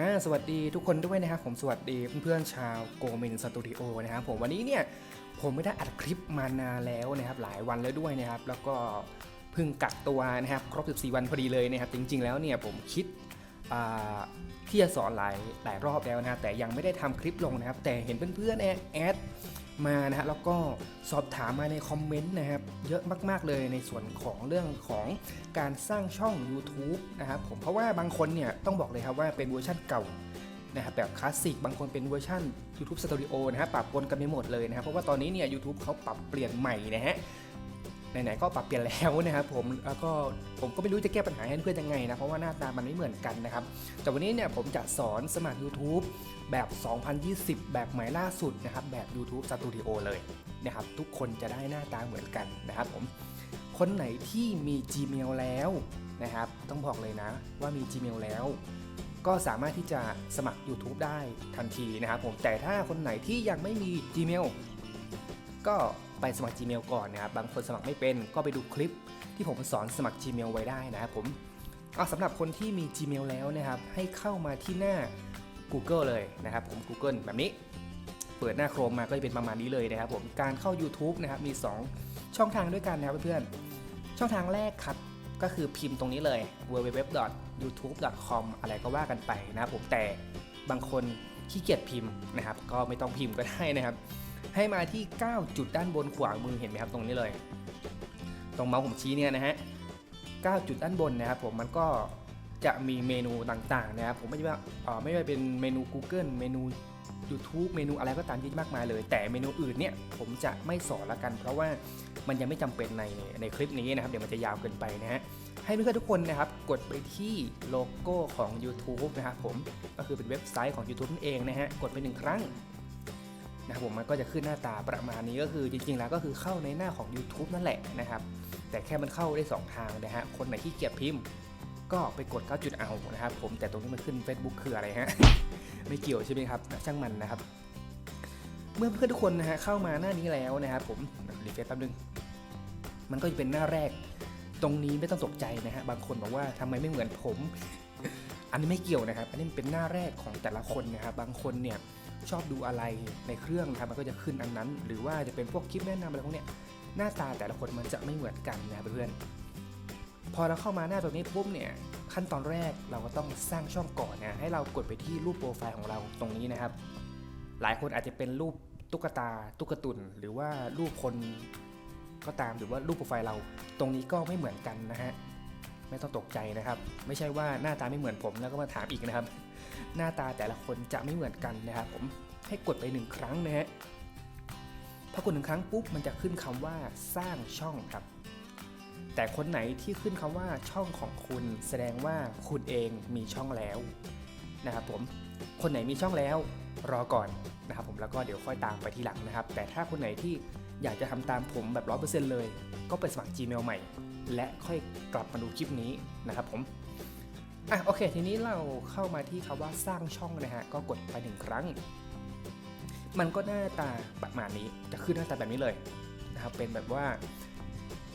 อ่าสวัสดีทุกคนด้วยนะครับผมสวัสดีเพื่อนๆชาวโกเมนสตูดิโอนะครับผมวันนี้เนี่ยผมไม่ได้อัดคลิปมานานแล้วนะครับหลายวันแล้วด้วยนะครับแล้วก็เพิ่งกักตัวนะครับครบ 14 วันพอดีเลยนะครับจริง ๆ แล้วเนี่ยผมคิดที่จะสอนหลายหลายรอบแล้วนะแต่ยังไม่ได้ทำคลิปลงนะครับแต่เห็นเพื่อนๆแอดแอดมานะฮะแล้วก็สอบถามมาในคอมเมนต์นะครับ เยอะมาก ๆ เลยในส่วนของเรื่องของการสร้างช่อง YouTube นะครับผมเพราะว่าบางคนเนี่ยต้องบอกเลยครับว่าเป็นเวอร์ชันเก่านะครับแบบคลาสสิกบางคนเป็นเวอร์ชัน YouTube Studio นะฮะปรับปนกันไปหมดเลยนะครับเพราะว่าตอนนี้เนี่ยยูทูบเขาปรับเปลี่ยนใหม่นะฮะ ไหนๆก็ปรับเปลี่ยนแล้วนะครับผมแล้วก็ผมก็ไม่รู้จะแก้ปัญหาให้เพื่อนยังไงนะเพราะว่าหน้าตามันไม่เหมือนกันนะครับแต่วันนี้เนี่ยผมจะสอนสมัคร YouTube แบบ 2020 แบบใหม่ล่าสุดนะครับแบบ YouTube Studio เลยนะครับทุกคนจะได้หน้าตาเหมือนกันนะครับผมคนไหนที่มี Gmail แล้วนะครับต้องบอกเลยนะว่ามี Gmail แล้วก็สามารถที่จะสมัคร YouTube ได้ทันทีนะครับผมแต่ถ้าคนไหนที่ยังไม่มี Gmail ก็ไปสมัคร Gmail ก่อนนะครับบางคนสมัครไม่เป็นก็ไปดูคลิปที่ผมสอนสมัคร Gmail ไว้ได้นะครับผมเอาสำหรับคนที่มี Gmail แล้วนะครับ ให้เข้ามาที่หน้า Google เลยนะครับผม Google แบบนี้ เปิดหน้าโครมมาก็จะเป็นประมาณนี้เลยนะครับผมการเข้า YouTube นะครับมี 2 ช่องทางด้วยกันนะครับเพื่อนๆช่องทางแรกครับก็คือพิมพ์ตรงนี้เลย www.youtube.com อะไรก็ว่ากันไปนะครับผมแต่บางคนขี้เกียจพิมพ์นะครับ ก็ไม่ต้องพิมพ์ก็ได้นะครับ ให้มาที่ 9 จุดด้านบนขวามือเห็นไหมครับตรงนี้เลย ตรงเมาส์ผมชี้เนี่ยนะฮะ 9 จุดด้านบนนะครับผมมันก็จะมีเมนูต่างๆนะครับผมไม่ว่าเอ่ไม่ว่าเป็นเมนู Google เมนู YouTube เมนูอะไรก็ตามที่มากมายเลย แต่เมนูอื่นเนี่ยผมจะไม่สอนละกัน เพราะว่ามันยังไม่จำเป็นในในคลิปนี้นะครับเดี๋ยวมันจะยาวเกินไปนะฮะให้เพื่อนๆทุกคนนะครับกดไปที่โลโก้ของ YouTube นะครับผมก็คือเป็นเว็บไซต์ของ YouTube นั่นเองนะฮะกดไปหนึ่งครั้ง นะครับผมมันก็จะขึ้นหน้าตาประมาณนี้ก็คือจริงๆแล้วก็คือเข้าในหน้าของ YouTube นั่นแหละนะครับแต่แค่มันเข้าได้ 2 ทางนะฮะคนไหนที่เกียจพิมพ์ ก็ไปกด9จุดเอานะครับผมแต่ตรงนี้มันขึ้น Facebook คืออะไรฮะไม่เกี่ยวใช่ไหมครับช่างมันนะครับ เมื่อเพื่อนทุกคนนะฮะเข้ามาหน้านี้แล้วนะครับผมรีเฟรชแป๊บนึงมันก็จะเป็นหน้าแรก ตรงนี้ไม่ต้องตกใจนะฮะบางคนบอกว่าทำไมไม่เหมือนผม อันนี้ไม่เกี่ยวนะครับ อันนี้เป็นหน้าแรกของแต่ละคนนะครับบางคนเนี่ย ชอบดูอะไรในเครื่องครับมันก็จะขึ้นอันนั้น หรือว่าจะเป็นพวกคลิปแนะนำอะไรพวกเนี้ยหน้าตาแต่ละคนมันจะไม่เหมือนกันนะครับเพื่อนพอเราเข้ามาหน้าตรงนี้ปุ๊บเนี่ยขั้นตอนแรกเราก็ต้องสร้างช่องก่อนนะให้เรากดไปที่รูปโปรไฟล์ของเราตรงนี้นะครับ หลายคนอาจจะเป็นรูปตุ๊กตาตุ๊กตุนหรือว่ารูปคนก็ตามหรือว่ารูปโปรไฟล์เราตรงนี้ก็ไม่เหมือนกันนะฮะไม่ต้องตกใจนะครับ ไม่ใช่ว่าหน้าตาไม่เหมือนผมแล้วก็มาถามอีกนะครับ หน้าตาแต่ละคนจะไม่เหมือนกันนะครับผมให้กดไปหนึ่งครั้งนะฮะพอกดหนึ่งครั้งปุ๊บมันจะขึ้นคำว่าสร้างช่องครับ แต่คนไหนที่ขึ้นคำว่าช่องของคุณแสดงว่าคุณเองมีช่องแล้วนะครับผมคนไหนมีช่องแล้วรอก่อนนะครับผมแล้วก็เดี๋ยวค่อยตามไปทีหลังนะครับ แต่ถ้าคนไหนที่อยากจะทำตามผมแบบ 100%เลย ก็ไปสมัคร Gmail ใหม่ และค่อยกลับมาดูคลิปนี้นะครับผม อะโอเค ทีนี้เราเข้ามาที่คำว่าสร้างช่องนะฮะ ก็กดไปหนึ่งครั้ง มันก็หน้าตาประมาณนี้ จะขึ้นหน้าตาแบบนี้เลยนะครับ เป็นแบบว่า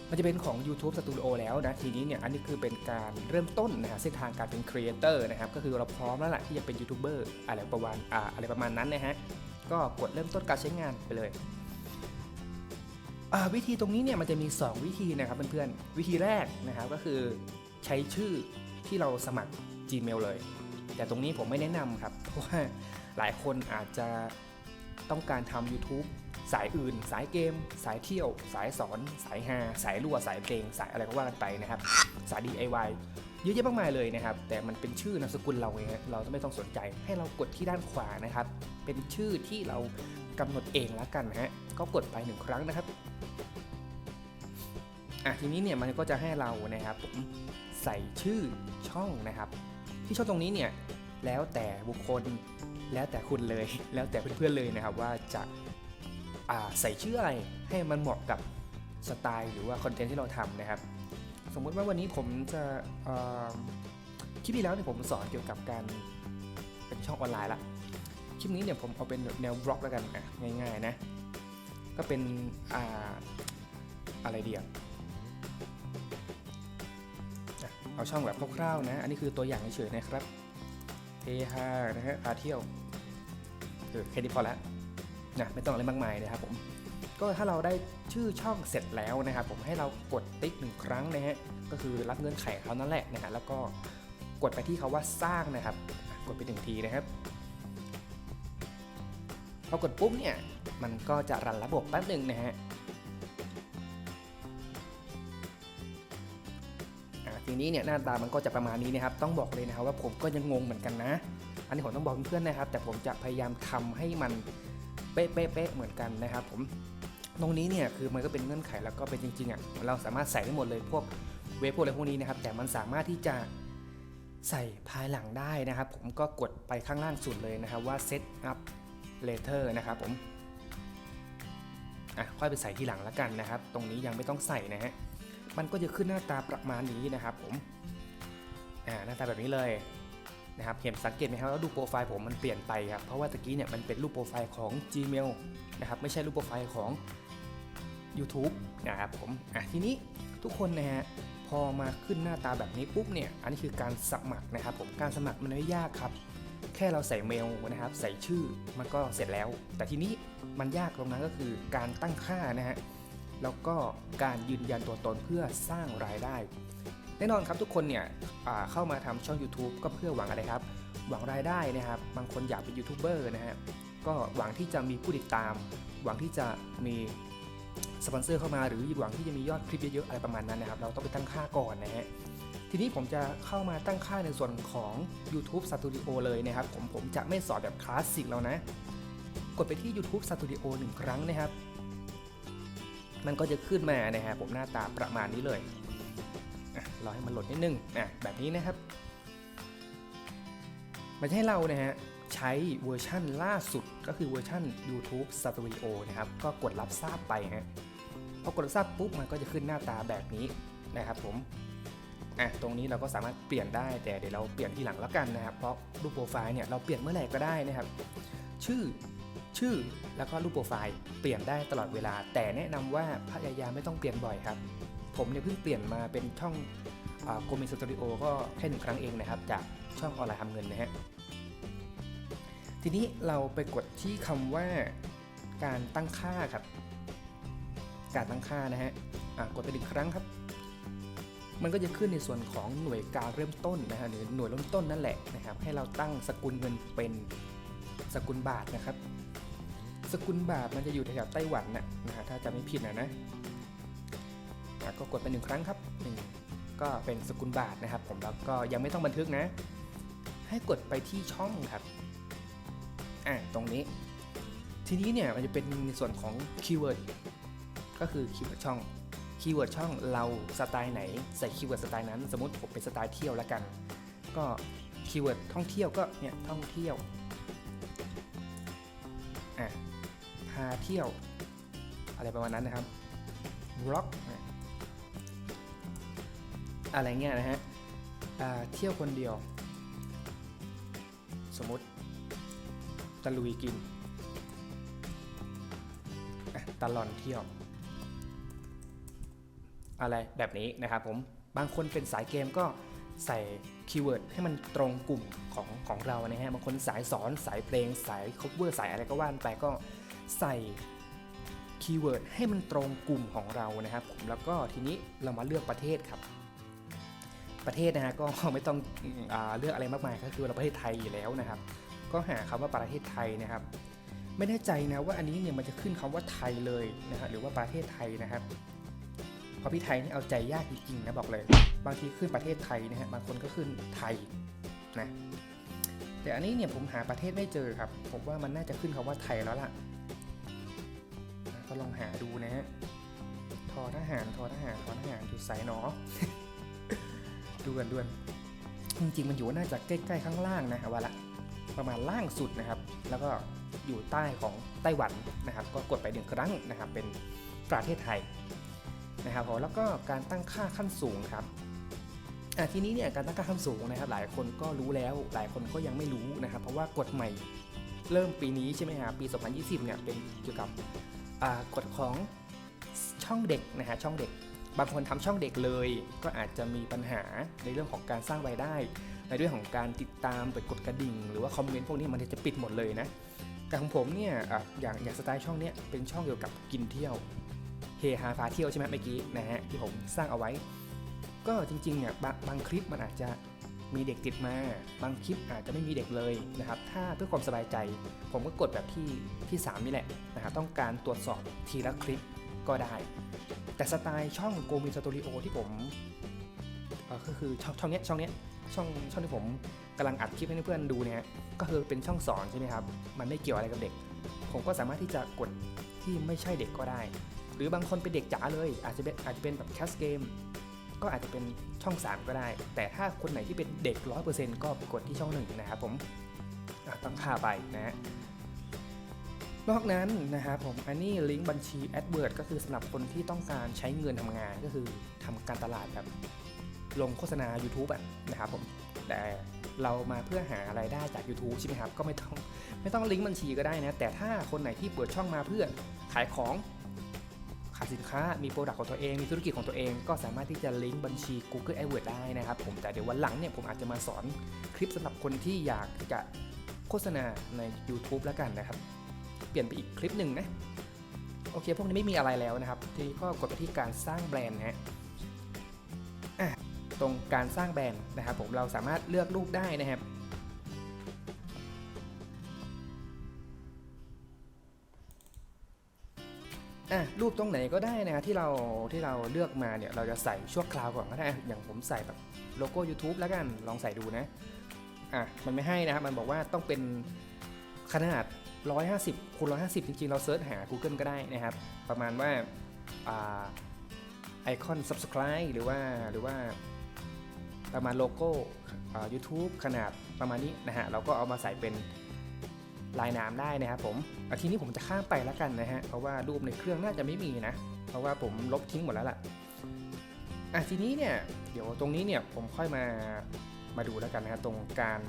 มันจะเป็นของ YouTube Studio แล้วนะ ทีนี้เนี่ย อันนี้คือเป็นการเริ่มต้นนะฮะ เส้นทางการเป็นครีเอเตอร์นะครับ ก็คือเราพร้อมแล้วล่ะที่จะเป็นยูทูบเบอร์อะไรประมาณอ่าอะไรประมาณนั้นนะฮะ ก็กดเริ่มต้นการใช้งานไปเลยวิธีตรงนี้เนี่ยมันจะมี 2 วิธีนะครับเพื่อนๆ วิธีแรกนะครับก็คือใช้ชื่อ ที่เราสมัคร Gmail เลย แต่ตรงนี้ผมไม่แนะนำครับ เพราะว่าหลายคนอาจจะต้องการทำ YouTube สายอื่น สายเกม สายเที่ยว สายสอน สายฮาสายรั่ว สายเพลง สายอะไรก็ว่ากันไปนะครับ สาย DIY เยอะแยะมากมายเลยนะครับ แต่มันเป็นชื่อนามสกุลเราเองฮะเราไม่ต้องสนใจ ให้เรากดที่ด้านขวานะครับ เป็นชื่อที่เรากำหนดเองแล้วกันนะฮะ ก็กดไปหนึ่งครั้งนะครับ อะทีนี้เนี่ยมันก็จะให้เรานะครับผม ใส่ชื่อช่องนะครับ ที่ช่องตรงนี้เนี่ยแล้วแต่บุคคลแล้วแต่คุณเลย แล้วแต่เพื่อนๆเลยนะครับว่าจะาใส่ชื่ออะไรให้มันเหมาะกับสไตล์หรือว่าคอนเทนต์ที่เราทำนะครับ สมมติว่าวันนี้ผมจะคลิปที่แล้วเนี่ยผมสอนเกี่ยวกับการเป็นช่องออนไลน์ละคลิปนี้เนี่ยผมเอาเป็นแนวบล็อกแล้วกันอะง่ายๆนะก็เป็นออะไรเดียว เอาช่องแบบคร่าวๆนะ อันนี้คือตัวอย่างเฉยๆนะครับเฮฮานะฮะพาเที่ยวเออแค่นี้พอล้วนะไม่ต้องอะไรมากมายนะครับผมก็ถ้าเราได้ชื่อช่องเสร็จแล้วนะครับผมให้เรากดติ๊กหนึ่งครั้งนะฮะก็คือรับเงื่อนไขเขานั่นแหละนะฮะแล้วก็กดไปที่เขาว่าสร้างนะครับ กดไปหนึ่งทีนะครับพอกดปุ๊บเนี่ยมันก็จะรันระบบแป๊บหนึ่งนะฮะ นี้เนี่ยหน้าตามันก็จะประมาณนี้นะครับ ต้องบอกเลยนะครับว่าผมก็ยังงงเหมือนกันนะ อันนี้ผมต้องบอกเพื่อนๆนะครับ แต่ผมจะพยายามทำให้มันเป๊ะๆๆเหมือนกันนะครับ ผมตรงนี้เนี่ยคือมันก็เป็นเงื่อนไขแล้วก็เป็นจริงๆอะเราสามารถใส่ได้หมดเลยพวกเวฟพวกอะไรพวกนี้นะครับ แต่มันสามารถที่จะใส่ภายหลังได้นะครับ ผมก็กดไปข้างล่างสุดเลยนะครับว่า set up later นะครับผมอะค่อยไปใส่ทีหลังแล้วกันนะครับ ตรงนี้ยังไม่ต้องใส่นะฮะ มันก็จะขึ้นหน้าตาประมาณนี้นะครับผมอ่าหน้าตาแบบนี้เลยนะครับเห็นสังเกตไหมครับว่าดูโปรไฟล์ผมมันเปลี่ยนไปครับเพราะว่าตะกี้เนี่ยมันเป็นรูปโปรไฟล์ของ Gmail นะครับไม่ใช่รูปโปรไฟล์ของ YouTube นะครับผมอะทีนี้ทุกคนนะฮะพอมาขึ้นหน้าตาแบบนี้ปุ๊บเนี่ยอันนี้คือการสมัครนะครับผมการสมัครมันไม่ยากครับ แค่เราใส่เมลนะครับ ใส่ชื่อมันก็เสร็จแล้ว แต่ทีนี้มันยากตรงนั้นก็คือการตั้งค่านะฮะ แล้วก็การยืนยันตัวตนเพื่อสร้างรายได้ แน่นอนครับทุกคนเนี่ยเข้ามาทำช่อง YouTube ก็เพื่อหวังอะไรครับ หวังรายได้นะครับ บางคนอยากเป็นยูทูบเบอร์นะฮะก็หวังที่จะมีผู้ติดตาม หวังที่จะมีสปอนเซอร์เข้ามาหรือหวังที่จะมียอดคลิปเยอะๆอะไรประมาณนั้นนะครับ เราต้องไปตั้งค่าก่อนนะฮะทีนี้ผมจะเข้ามาตั้งค่าในส่วนของ YouTube Studio เลยนะครับ ผมผมจะไม่สอนแบบคลาสสิกแล้วนะ กดไปที่ YouTube Studio หนึ่งครั้งนะครับ มันก็จะขึ้นมานะฮะผมหน้าตาประมาณนี้เลยรอให้มันหลดนิดนึงอะแบบนี้นะครับ มันให้เรานะฮะใช้เวอร์ชั่นล่าสุดก็คือเวอร์ชั่น YouTube Studio นะครับ ก็กดรับทราบไปฮะพอกดรับทราบปุ๊บมันก็จะขึ้นหน้าตาแบบนี้นะครับผมอะตรงนี้เราก็สามารถเปลี่ยนได้แต่เดี๋ยวเราเปลี่ยนทีหลังแล้วกันนะครับ เพราะรูปโปรไฟล์เนี่ยเราเปลี่ยนเมื่อไหร่ก็ได้นะครับ ชื่อ ชื่อแล้วก็รูปโปรไฟล์เปลี่ยนได้ตลอดเวลา แต่แนะนำว่าพยายามไม่ต้องเปลี่ยนบ่อยครับ ผมเนี่ยเพิ่งเปลี่ยนมาเป็นช่องโกมิสตูดิโอก็แค่หนึ่งครั้งเองนะครับ จากช่องออนไลน์ทำเงินนะฮะทีนี้เราไปกดที่คำว่าการตั้งค่าครับ การตั้งค่านะฮะอะกดไปหนึ่งครั้งครับ มันก็จะขึ้นในส่วนของหน่วยการเริ่มต้นนะฮะหรือหน่วยเริ่มต้นนั่นแหละนะครับ ให้เราตั้งสกุลเงินเป็นสกุลบาทนะครับ สกุลบาทมันจะอยู่แถวๆไต้หวันน่ะนะฮะถ้าจำไม่ผิดนะนะอะก็กดไปหนึ่งครั้งครับหนึ่งก็เป็นสกุลบาทนะครับ ผมแล้วก็ยังไม่ต้องบันทึกนะ ให้กดไปที่ช่องครับอะตรงนี้ ทีนี้เนี่ยมันจะเป็นในส่วนของคีย์เวิร์ดก็คือคีย์เวิร์ดช่องคีย์เวิร์ดช่องเราสไตล์ไหนใส่คีย์เวิร์ดสไตล์นั้น สมมติผมเป็นสไตล์เที่ยวแล้วกัน ก็คีย์เวิร์ดท่องเที่ยวก็เนี่ยท่องเที่ยว พาเที่ยว อะไรประมาณนั้นนะครับร็อกอะไรเงี้ยนะฮะอ่าเที่ยวคนเดียว สมมติตะลุยกินอะตลอนเที่ยว อะไรแบบนี้นะครับผมบางคนเป็นสายเกมก็ใส่คีย์เวิร์ดให้มันตรงกลุ่มของของเรานะฮะบางคนสายสอนสายเพลงสายคบเวอร์สายอะไรก็ว่านไปก็ ใส่คีย์เวิร์ดให้มันตรงกลุ่มของเรานะครับผมแล้วก็ทีนี้เรามาเลือกประเทศครับ ประเทศนะฮะก็ไม่ต้องอเลือกอะไรมากมายก็คือเราประเทศไทยอยู่แล้วนะครับ ก็หาคำว่าประเทศไทยนะครับ ไม่แน่ใจนะว่าอันนี้เนี่ยมันจะขึ้นคำว่าไทยเลยนะฮะหรือว่าประเทศไทยนะครับเพราะพี่ไทยนี่เอาใจยากจริงๆนะบอกเลย บางทีขึ้นประเทศไทยนะฮะบางคนก็ขึ้นไทยนะแต่อันนี้เนี่ยผมหาประเทศไม่เจอครับ ผมว่ามันน่าจะขึ้นคำว่าไทยแล้วล่ะ ลองหาดูนะฮะทอทหารทอทหารทอทหารอยู่ไสายหนอดูกันด้วยจริงๆมันอยู่น่าจะใกล้ๆข้างล่างนะว่าละประมาณล่างสุดนะครับ แล้วก็อยู่ใต้ของไต้หวันนะครับ ก็กดไปหนึ่งครั้งนะครับ เป็นประเทศไทยนะครับผมแล้วก็การตั้งค่าขั้นสูงครับอะทีนี้เนี่ยการตั้งค่าขั้นสูงนะครับ หลายคนก็รู้แล้ว หลายคนก็ยังไม่รู้นะครับ เพราะว่ากฎใหม่เริ่มปีนี้ใช่ไหมครับปี 2020 เนี่ยเป็นเกี่ยวกับ กฎของช่องเด็กนะฮะช่องเด็ก บางคนทำช่องเด็กเลย ก็อาจจะมีปัญหาในเรื่องของการสร้างรายได้ ในเรื่องของการติดตามไปกดกระดิ่ง หรือว่าคอมเมนต์พวกนี้มันจะปิดหมดเลยนะแต่ของผมเนี่ยออย่างอย่างสไตล์ช่องเนี้ยเป็นช่องเกี่ยวกับกินเที่ยวเฮฮาพาเที่ยวใช่ไหมเมื่อกี้นะฮะที่ผมสร้างเอาไว้ ก็จริงๆเนี่ยบบางคลิปมันอาจจะ มีเด็กติดมา บางคลิปอาจจะไม่มีเด็กเลยนะครับ ถ้าเพื่อความสบายใจ ผมก็กดแบบที่ที่ 3 นี่แหละนะครับ ต้องการตรวจสอบทีละคลิปก็ได้ แต่สไตล์ช่องโกมินสตูดิโอที่ผมก็คือช่องช่องเนี้ยช่องเนี้ยช่องช่องที่ผมกำลังอัดคลิปให้เพื่อนๆดูเนี่ยก็คือเป็นช่องสอนใช่ไหมครับ มันไม่เกี่ยวอะไรกับเด็ก ผมก็สามารถที่จะกดที่ไม่ใช่เด็กก็ได้ หรือบางคนเป็นเด็กจ๋าเลย อาจจะเป็นอาจจะเป็นแบบแคสเกม ก็อาจจะเป็นช่อง 3 ก็ได้ แต่ถ้าคนไหนที่เป็นเด็ก 100%ก็ไปกดที่ช่อง 1 นะครับผมอะต้องค่าไปนะฮะนอกนั้นนะครับผมอันนี้ลิงก์บัญชี AdWord ก็คือสำหรับคนที่ต้องการใช้เงินทำงานก็คือทำการตลาดแบบลงโฆษณา YouTube อะนะครับผมแต่เรามาเพื่อหารายได้จาก YouTube ใช่ไหมครับ ก็ไม่ต้องไม่ต้องลิงก์บัญชีก็ได้นะ แต่ถ้าคนไหนที่เปิดช่องมาเพื่อขายของ ขายสินค้ามีโปรดักต์ของตัวเอง มีธุรกิจของตัวเอง ก็สามารถที่จะลิงก์บัญชี Google AdWords ได้นะครับผมแต่เดี๋ยววันหลังเนี่ยผมอาจจะมาสอนคลิปสำหรับคนที่อยากจะโฆษณาใน YouTube แล้วกันนะครับ เปลี่ยนไปอีกคลิปหนึ่งนะโอเค พวกนี้ไม่มีอะไรแล้วนะครับ ทีนี้ก็กดไปที่การสร้างแบรนด์นะฮะตรงการสร้างแบรนด์นะครับผมเราสามารถเลือกรูปได้นะครับ อะรูปตรงไหนก็ได้นะที่เราที่เราเลือกมาเนี่ยเราจะใส่ชั่วคราวก่อนก็ได้อะอย่างผมใส่แบบโลโก้ YouTube แล้วกันลองใส่ดูนะอะมันไม่ให้นะครับมันบอกว่าต้องเป็นขนาด 150คูณ150 จริงๆ เราเซิร์ชหา Google ก็ได้นะครับ ประมาณว่าอ่าไอคอน subscribe หรือว่าหรือว่าประมาณโลโก้อ่า YouTube ขนาดประมาณนี้นะฮะเราก็เอามาใส่เป็น ลายน้ำได้นะครับผมอาทีนี้ผมจะข้ามไปแล้วกันนะฮะเพราะว่ารูปในเครื่องน่าจะไม่มีนะ เพราะว่าผมลบทิ้งหมดแล้วล่ะอะทีนี้เนี่ยเดี๋ยวตรงนี้เนี่ยผมค่อยมามาดูแล้วกันนะครับตรงการ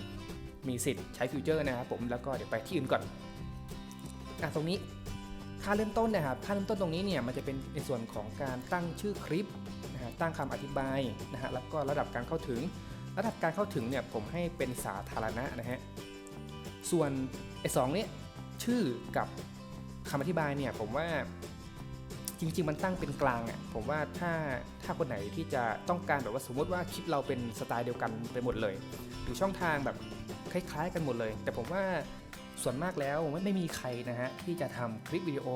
มีสิทธิ์ใช้ฟิวเจอร์นะครับผมแล้วก็เดี๋ยวไปที่อื่นก่อนอะตรงนี้ค่าเริ่มต้นนะครับค่าเริ่มต้นตรงนี้เนี่ยมันจะเป็นในส่วนของการตั้งชื่อคลิปนะฮะตั้งคำอธิบายนะฮะแล้วก็ระดับการเข้าถึง ระดับการเข้าถึงเนี่ยผมให้เป็นสาธารณะนะฮะ ส่วนไอ้สองเนี่ยชื่อกับคำอธิบายเนี่ยผมว่าจริง ๆ มันตั้งเป็นกลางอะผมว่าถ้าถ้าคนไหนที่จะต้องการแบบว่าสมมติว่าคลิปเราเป็นสไตล์เดียวกันไปหมดเลย หรือช่องทางแบบคล้ายๆ กันหมดเลย แต่ผมว่าส่วนมากแล้วไม่ไม่มีใครนะฮะที่จะทำคลิปวิดีโอ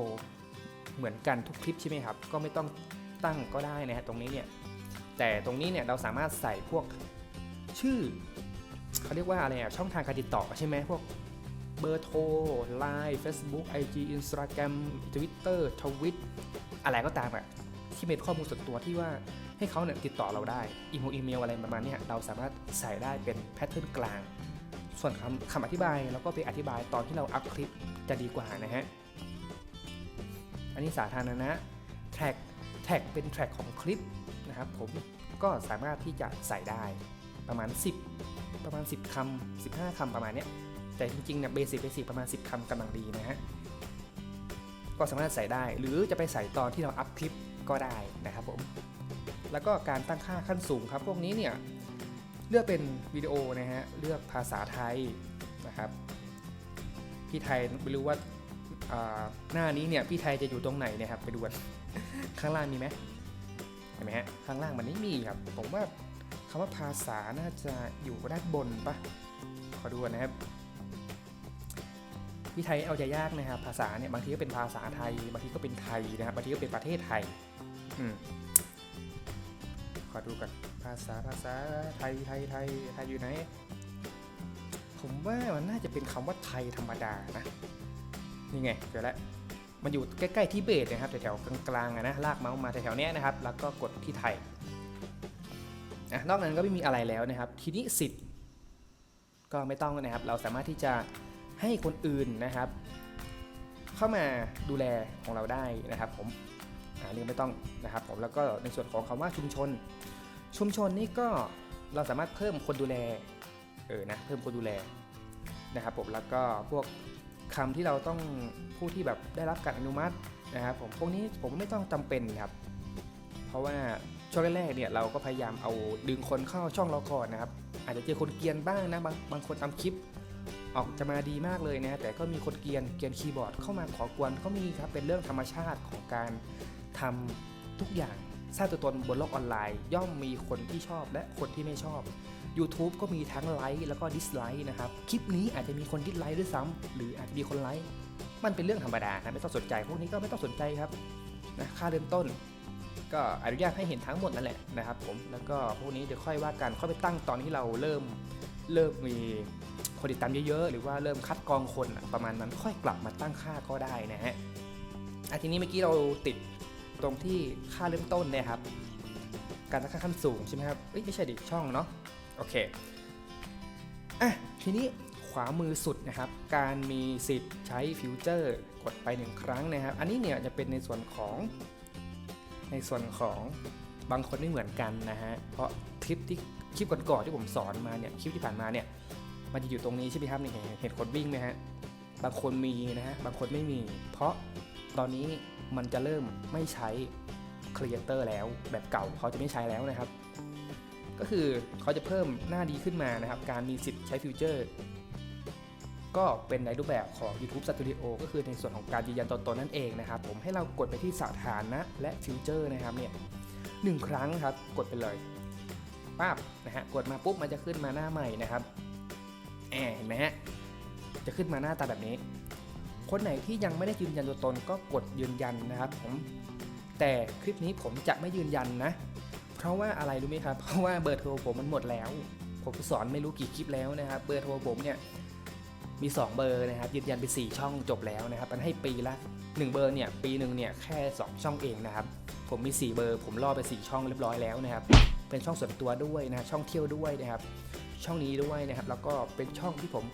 เหมือนกันทุกคลิปใช่ไหมครับ ก็ไม่ต้องตั้งก็ได้นะฮะตรงนี้เนี่ยแต่ตรงนี้เนี่ยเราสามารถใส่พวกชื่อเขาเรียกว่าอะไรอะช่องทางการติดต่อใช่ไหมพวก เบอร์โทร Line Facebook IG Instagram Twitter ทวิตอะไรก็ตามอะที่เป็นข้อมูลส่วนตัวที่ว่าให้เขาเนี่ยติดต่อเราได้อีเมลอีเมลอะไรประมาณนี้เราสามารถใส่ได้เป็นแพทเทิร์นกลาง ส่วนคำคำอธิบายเราก็ไปอธิบายตอนที่เราอัพคลิปจะดีกว่านะฮะอันนี้สาธารณะแท็กแท็กเป็นแท็กของคลิปนะครับผมก็สามารถที่จะใส่ได้ประมาณ 10 ประมาณ 10คำ15คำประมาณนี้ แต่จริงๆเนี่ยเบสิกเบสิกประมาณ 10คำกำลังดีนะฮะก็สามารถใส่ได้ หรือจะไปใส่ตอนที่เราอัพคลิปก็ได้นะครับผมแล้วก็การตั้งค่าขั้นสูงครับ พวกนี้เนี่ยเลือกเป็นวิดีโอนะฮะเลือกภาษาไทยนะครับพี่ไทยไม่รู้ว่าาหน้านี้เนี่ยพี่ไทยจะอยู่ตรงไหนนะครับไปดูกันข้างล่างมีไหมเห็นไหมฮะข้างล่างมันไม่มีครับ ผมว่าคำว่าภาษาน่าจะอยู่ด้านบนปะขอดูนะครับ พี่ไทยเอาใจยากนะครับ ภาษาเนี่ยบางทีก็เป็นภาษาไทย บางทีก็เป็นไทยนะครับ บางทีก็เป็นประเทศไทย อืมขอดูกันภาษาภาษาไทยไทยไทยไทยอยู่ไหน ผมว่ามันน่าจะเป็นคำว่าไทยธรรมดานะ นี่ไงเจอแล้วมันอยู่ใกล้ๆที่เบสนะครับแถวๆกลางๆนะลากเมาส์มาแถวๆนี้นะครับ แล้วก็กดที่ไทยอะนอกนั้นก็ไม่มีอะไรแล้วนะครับ ทีนี้สิทธิ์ก็ไม่ต้องนะครับ เราสามารถที่จะ ให้คนอื่นนะครับ เข้ามาดูแลของเราได้นะครับผมอ่านี่ไม่ต้องนะครับผมแล้วก็ในส่วนของคำว่าชุมชน ชุมชนนี่ก็เราสามารถเพิ่มคนดูแลเออนะเพิ่มคนดูแลนะครับผมแล้วก็พวกคำที่เราต้องผู้ที่แบบได้รับการอนุมัตินะครับผมพวกนี้ผมไม่ต้องจำเป็นครับ เพราะว่าช่วงแรกๆเนี่ยเราก็พยายามเอาดึงคนเข้าช่องเราก่อนนะครับ อาจจะเจอคนเกียนบ้างนะบางบางคนทำคลิป ออกจะมาดีมากเลยนะแต่ก็มีคนเกียนเกียนคีย์บอร์ดเข้ามาขอกวนก็มีครับเป็นเรื่องธรรมชาติของการทำทุกอย่างสร้างตัวตนบนโลกออนไลน์ ย่อมมีคนที่ชอบและคนที่ไม่ชอบ YouTube ก็มีทั้งไลค์แล้วก็ดิสไลค์นะครับ คลิปนี้อาจจะมีคนดิสไลค์ด้วยซ้ำหรืออาจจะมีคนไลค์มันเป็นเรื่องธรรมดานะไม่ต้องสนใจ พวกนี้ก็ไม่ต้องสนใจครับนะค่าเริ่มต้น ก็อนุญาตให้เห็นทั้งหมดนั่นแหละนะครับผมแล้วก็พวกนี้เดี๋ยวค่อยว่ากันค่อยไปตั้งตอนที่เราเริ่มเริ่มมี คนติดตามเยอะๆ หรือว่าเริ่มคัดกรองคนประมาณนั้นค่อยกลับมาตั้งค่าก็ได้นะฮะอะทีนี้เมื่อกี้เราติดตรงที่ค่าเริ่มต้นเนะครับ การตั้งค่าขั้นสูงใช่ไหมครับเอ้ยไม่ใช่ดิช่องเนาะโอเคอะทีนี้ขวามือสุดนะครับ การมีสิทธิ์ใช้ฟิวเจอร์กดไปหนึ่งครั้งนะครับ อันนี้เนี่ยจะเป็นในส่วนของ ในส่วนของบางคนไม่เหมือนกันนะฮะ เพราะคลิปที่คลิปก่อนๆที่ผมสอนมาเนี่ย คลิปที่ผ่านมาเนี่ย มันจะอยู่ตรงนี้ใช่ไหมครับนี่เห็นเห็นคนวิ่งไหมฮะบางคนมีนะฮะบางคนไม่มี เพราะตอนนี้มันจะเริ่มไม่ใช้ครีเอเตอร์แล้วแบบเก่าเขาจะไม่ใช้แล้วนะครับ ก็คือเขาจะเพิ่มหน้าดีขึ้นมานะครับ การมีสิทธิ์ใช้ฟิวเจอร์ก็เป็นในรูปแบบของ YouTube Studio ก็คือในส่วนของการยืนยันตัวตนนั่นเองนะครับ ผมให้เรากดไปที่สถานะและฟิวเจอร์นะครับเนี่ยหนึ่งครั้งครับกดไปเลยปั๊บนะฮะกดมาปุ๊บมันจะขึ้นมาหน้าใหม่นะครับ แอเห็นไหมฮะ จะขึ้นมาหน้าตาแบบนี้ คนไหนที่ยังไม่ได้ยืนยันตัวตนก็กดยืนยันนะครับผม แต่คลิปนี้ผมจะไม่ยืนยันนะ เพราะว่าอะไรรู้ไหมครับ เพราะว่าเบอร์โทรผมมันหมดแล้ว ผมสอนไม่รู้กี่คลิปแล้วนะครับ เบอร์โทรผมเนี่ยมี 2 เบอร์นะครับยืนยันไป 4 ช่องจบแล้วนะครับ มันให้ปีละ 1 เบอร์เนี่ยปีหนึ่งเนี่ยแค่ 2 ช่องเองนะครับ ผมมี 4 เบอร์ ผมล่อไป 4 ช่องเรียบร้อยแล้วนะครับ เป็นช่องส่วนตัวด้วยนะช่องเที่ยวด้วยนะครับ ช่องนี้ด้วยนะครับ แล้วก็เป็นช่องที่ผม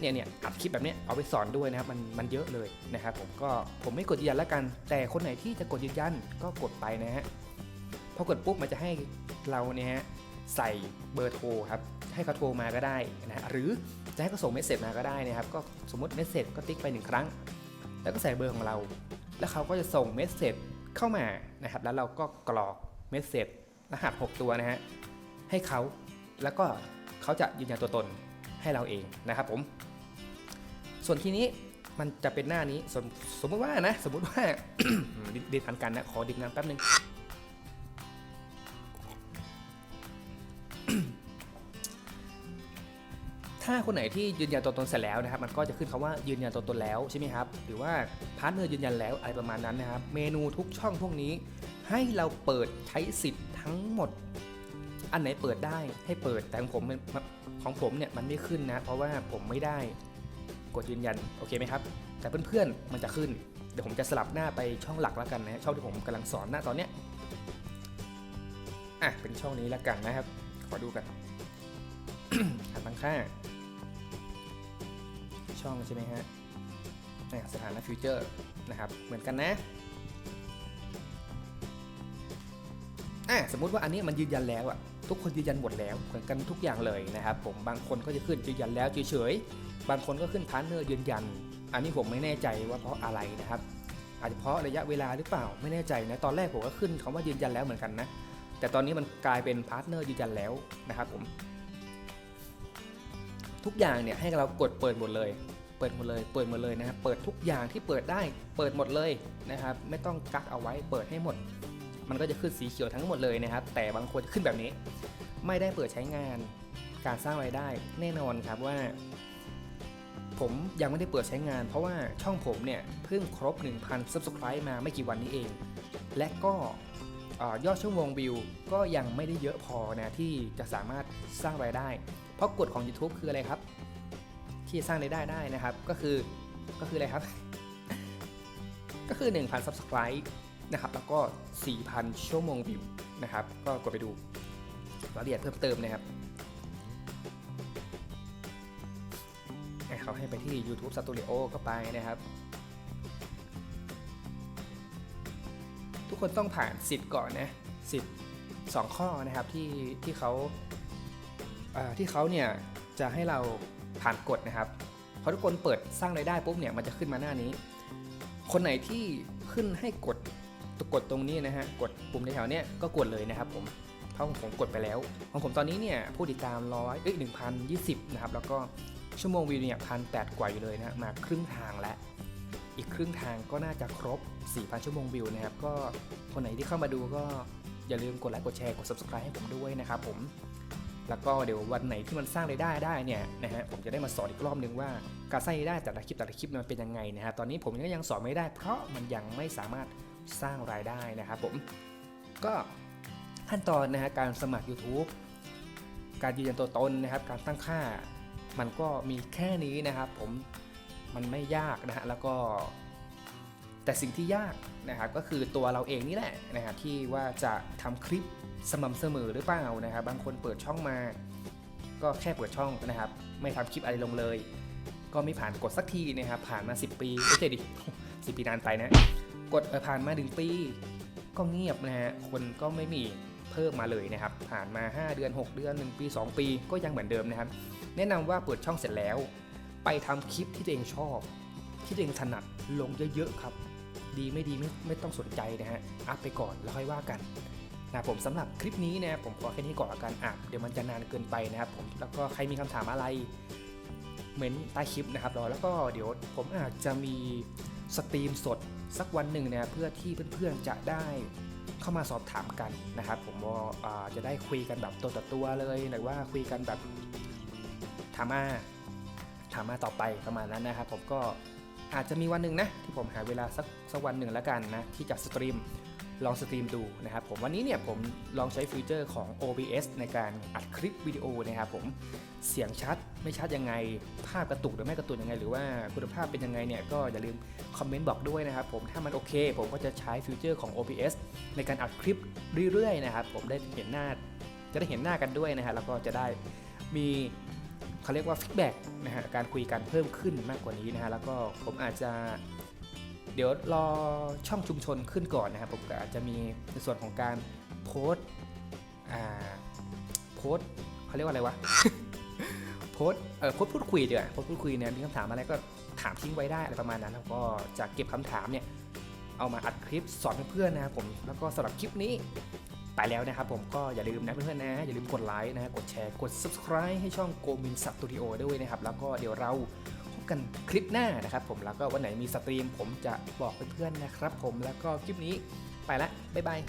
เนี่ยเนี่ยอัดคลิปแบบนี้เอาไปสอนด้วยนะครับมันมันเยอะเลยนะครับผมก็ผมไม่กดยืนยันแล้วกัน แต่คนไหนที่จะกดยืนยันก็กดไปนะฮะพอกดปุ๊บมันจะให้เราเนี่ยฮะใส่เบอร์โทรครับให้เขาโทรมาก็ได้นะฮะหรือจะให้เขาส่งเมสเซจมาก็ได้นะครับก็สมมติเมสเซจก็ติ๊กไปหนึ่งครั้ง แล้วก็ใส่เบอร์ของเรา แล้วเขาก็จะส่งเมสเซจเข้ามานะครับแล้วเราก็กรอกเมสเซจรหัส 6 ตัวนะฮะให้เขาแล้วก็ เขาจะยืนยันตัวตนให้เราเองนะครับผม ส่วนทีนี้มันจะเป็นหน้านี้สมสมมติว่านะ สมมติว่าดิดิพันกันนะขอดื่มน้ำแป๊บนึงถ้าคนไหนที่ยืนยันตัวตนเสร็จแล้วนะครับ มันก็จะขึ้นคำว่ายืนยันตัวตนแล้วใช่ไหมครับ หรือว่าพาร์ทเนอร์ยืนยันแล้วอะไรประมาณนั้นนะครับ เมนูทุกช่องพวกนี้ ให้เราเปิดใช้สิทธิ์ทั้งหมด อันไหนเปิดได้ให้เปิดแต่ของผมของผมเนี่ยมันไม่ขึ้นนะ เพราะว่าผมไม่ได้กดยืนยันโอเคไหมครับ แต่เพื่อนๆมันจะขึ้น เดี๋ยวผมจะสลับหน้าไปช่องหลักแล้วกันนะช่องที่ผมกำลังสอนหน้าตอนเนี้ยอะเป็นช่องนี้แล้วกันนะครับ ขอดูกันหันตั้งค่า ช่องใช่ไหมฮะอะสถานะฟิวเจอร์นะครับ เหมือนกันนะ อะสมมุติว่าอันนี้มันยืนยันแล้วอะทุกคนยืนยันหมดแล้วเหมือนกันทุกอย่างเลยนะครับผมบางคนก็จะขึ้นยืนยันแล้วเฉยๆบางคนก็ขึ้นพาร์ทเนอร์ยืนยัน อันนี้ผมไม่แน่ใจว่าเพราะอะไรนะครับ อาจจะเพราะระยะเวลาหรือเปล่าไม่แน่ใจนะตอนแรกผมก็ขึ้นคำว่ายืนยันแล้วเหมือนกันนะแต่ตอนนี้มันกลายเป็นพาร์ทเนอร์ยืนยันแล้วนะครับผมทุกอย่างเนี่ยให้เรากดเปิดหมดเลย เปิดหมดเลย เปิดหมดเลยนะครับเปิดทุกอย่างที่เปิดได้เปิดหมดเลยนะครับ ไม่ต้องกักเอาไว้เปิดให้หมด มันก็จะขึ้นสีเขียวทั้งหมดเลยนะครับ แต่บางคนขึ้นแบบนี้ ไม่ได้เปิดใช้งานการสร้างรายได้แน่นอนครับว่า ผมยังไม่ได้เปิดใช้งาน เพราะว่าช่องผมเนี่ยเพิ่งครบ 1,000 Subscribe มาไม่กี่วันนี้เอง และก็ยอดชั่วโมงวิวก็ยังไม่ได้เยอะพอนะที่จะสามารถสร้างรายได้ เพราะกฎของ YouTube คืออะไรครับ ที่สร้างรายได้ได้นะครับก็คือก็คืออะไรครับ ก็คือ 1,000 Subscribe นะครับแล้วก็ 4,000 ชั่วโมงวิวนะครับ ก็กดไปดูรายละเอียดเพิ่มเติมนะครับเขาให้ไปที่ YouTube Studio ก็ไปนะครับ ทุกคนต้องผ่านสิทธิ์ก่อนนะสิทธิ์สองข้อนะครับที่ที่เขาที่เขาเนี่ยจะให้เราผ่านกฎนะครับพอทุกคนเปิดสร้างรายได้ปุ๊บเนี่ยมันจะขึ้นมาหน้านี้ คนไหนที่ขึ้นให้กด กดตรงนี้นะฮะ กดปุ่มในแถวเนี้ยก็กดเลยนะครับผมเพราะผมกดไปแล้ว ของผมตอนนี้เนี่ยผู้ติดตามร้อยเอ้ยหนึ่งพันยี่สิบนะครับ แล้วก็ชั่วโมงวิวเนี่ยพันแปดกว่าอยู่เลยนะมาครึ่งทางแล้ว อีกครึ่งทางก็น่าจะครบ 4,000 ชั่วโมงวิวนะครับ ก็คนไหนที่เข้ามาดูก็อย่าลืมกดไลค์กดแชร์กด subscribe ให้ผมด้วยนะครับผม แล้วก็เดี๋ยววันไหนที่มันสร้างรายได้ได้เนี่ยนะฮะผมจะได้มาสอนอีกรอบนึงว่าการสร้างรายได้แต่ละคลิปแต่ละคลิปมันเป็นยังไงนะฮะตอนนี้ผมก็ยังสอนไม่ได้ เพราะมันยังไม่สามารถ สร้างรายได้นะครับผมก็ขั้นตอนนะฮะการสมัคร YouTube การยืนยันตัวตนนะครับ การตั้งค่ามันก็มีแค่นี้นะครับผมมันไม่ยากนะฮะแล้วก็แต่สิ่งที่ยากนะครับก็คือตัวเราเองนี่แหละนะครับที่ว่าจะทำคลิปสม่ำเสมอหรือเปล่านะครับ บางคนเปิดช่องมา ก็แค่เปิดช่องนะครับ ไม่ทำคลิปอะไรลงเลย ก็ไม่ผ่านกดสักทีนะครับ ผ่านมา 10 ปีไม่ใช่ดิ10 ปีนานไปนะ กดผ่านมา1ปี ก็เงียบนะฮะคนก็ไม่มีเพิ่มมาเลยนะครับ ผ่านมา 5 เดือน 6 เดือน 1 ปี 2 ปีก็ยังเหมือนเดิมนะครับ แนะนำว่าเปิดช่องเสร็จแล้ว ไปทำคลิปที่ตัวเองชอบ ที่ตัวเองถนัดลงเยอะๆครับ ดีไม่ดีไม่ไม่ต้องสนใจนะฮะอัพไปก่อนแล้วค่อยว่ากันนะผมสำหรับคลิปนี้นะผมขอแค่นี้ก่อนละกันอะเดี๋ยวมันจะนานเกินไปนะครับผมแล้วก็ใครมีคำถามอะไรเม้นใต้คลิปนะครับรอแล้วก็เดี๋ยวผมอาจจะมีสตรีมสด สักวันหนึ่งนะเพื่อที่เพื่อนๆจะได้เข้ามาสอบถามกันนะครับผมว่าอ่าจะได้คุยกันแบบตัวต่อตัวเลยหรือว่าคุยกันแบบถามมาถามมาต่อไปประมาณนั้นนะครับผมก็อาจจะมีวันหนึ่งนะที่ผมหาเวลาสักสักวันหนึ่งแล้วกันนะที่จะสตรีม ลองสตรีมดูนะครับผมวันนี้เนี่ยผมลองใช้ฟีเจอร์ของ OBS ในการอัดคลิปวิดีโอนะครับผมเสียงชัดไม่ชัดยังไง ภาพกระตุกหรือไม่กระตุกยังไง หรือว่าคุณภาพเป็นยังไงเนี่ยก็อย่าลืมคอมเมนต์บอกด้วยนะครับผมถ้ามันโอเค ผมก็จะใช้ฟีเจอร์ของ OBS ในการอัดคลิปเรื่อยๆนะครับผมได้เห็นหน้าจะได้เห็นหน้ากันด้วยนะฮะแล้วก็จะได้มีเขาเรียกว่าฟีดแบ็กนะฮะการคุยกันเพิ่มขึ้นมากกว่านี้นะฮะแล้วก็ผมอาจจะ เดี๋ยวรอช่องชุมชนขึ้นก่อนนะครับผมก็อาจจะมีในส่วนของการโพส์อ่าโพส์เขาเรียกว่าอะไรวะโพส์เออโพสพูดคุยเดี๋ยวโพสพูดคุยเนี่ยมีคำถามอะไรก็ถามทิ้งไว้ได้อะไรประมาณนั้นแล้วก็จะเก็บคำถามเนี่ยเอามาอัดคลิปสอนเพื่อนนะครับผมแล้วก็สำหรับคลิปนี้ไปแล้วนะครับผมก็อย่าลืมนะเพื่อนๆนะอย่าลืมกดไลค์นะกดแชร์กด subscribe ให้ช่องโกมินสัตตูดิโอด้วยนะครับแล้วก็เดี๋ยวเรา กันคลิปหน้านะครับผมแล้วก็วันไหนมีสตรีมผมจะบอกเพื่อนๆนะครับผมแล้วก็คลิปนี้ไปละบ๊ายบาย